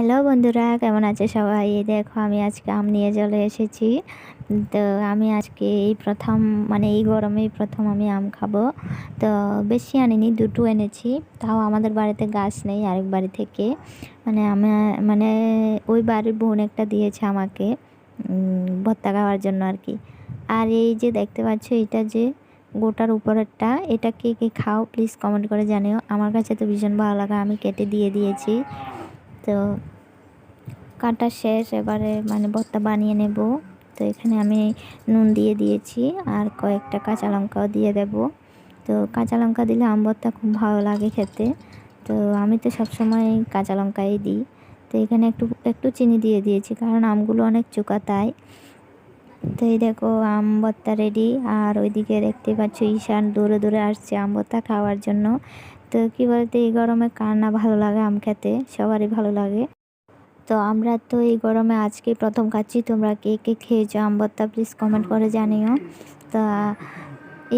Hello বন্ধুরা, কেমন আছে সবাই? দেখো, আমি আজকে আম নিয়ে চলে এসেছি। তো আমি আজকে এই প্রথম মানে এই গরমেই প্রথম আমি আম খাব। তো বেশি আনিনি, দুটো এনেছি। তাও আমাদের বাড়িতে গাছ নেই আরেক বাড়ি থেকে। মানে আমি মানে ওই বাড়ির বোন একটা দিয়েছে আমাকে ভত্তা খাওয়ার জন্য আর কি। আর এই যে দেখতে পাচ্ছ, এটা যে গোটার উপরেরটা, এটা কে কে খাও প্লিজ কমেন্ট করে জানিও। আমার কাছে তো ভীষণ ভালো লাগা, আমি কেটে দিয়ে দিয়েছি। তো কাটা শেষ, এবারে মানে ভর্তা বানিয়ে নেব। তো এখানে আমি নুন দিয়ে দিয়েছি আর কয়েকটা কাঁচা লঙ্কাও দিয়ে দেব। তো কাঁচা লঙ্কা দিলে আম ভর্তা খুব ভালো লাগে খেতে। তো আমি তো সবসময় কাঁচা লঙ্কাই দিই। তো এখানে একটু একটু চিনি দিয়ে দিয়েছি কারণ আমগুলো অনেক চোকা তাই তো এই দেখো, আম রেডি আর ওইদিকে দেখতে পাচ্ছ ঈশান দূরে দূরে আসছে আম খাওয়ার জন্য। তো কী বলতে, এই গরমে কার না ভালো লাগে আম খেতে? সবারই ভালো লাগে। তো আমরা তো এই গরমে আজকে প্রথম খাচ্ছি। তোমরা কে কে খেয়েছো আম ভর্তা প্লিজ কমেন্ট করে জানিও। তা,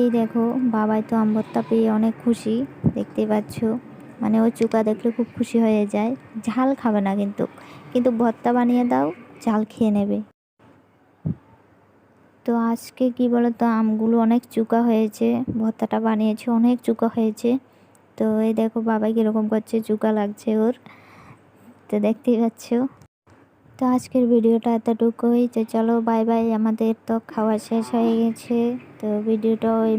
এই দেখো, বাবাই তো আম ভর্তা পেয়ে অনেক খুশি। দেখতেই পাচ্ছ মানে ও চুকা দেখলে খুব খুশি হয়ে যায়। ঝাল খাবে না কিন্তু কিন্তু ভর্তা বানিয়ে দাও, ঝাল খেয়ে নেবে। তো আজকে কি বলো তো আমগুলো অনেক চুকা হয়েছে, ভর্তাটা বানিয়েছে, অনেক চুকা হয়েছে। তো এই দেখো বাবা কীরকম করছে, চুকা লাগছে ওর। তো দেখতেই পাচ্ছ। তো আজকের ভিডিওটা এতটুকুই। তো চলো, বাই বাই। আমাদের তো খাওয়া শেষ হয়ে গেছে। তো ভিডিওটা ওই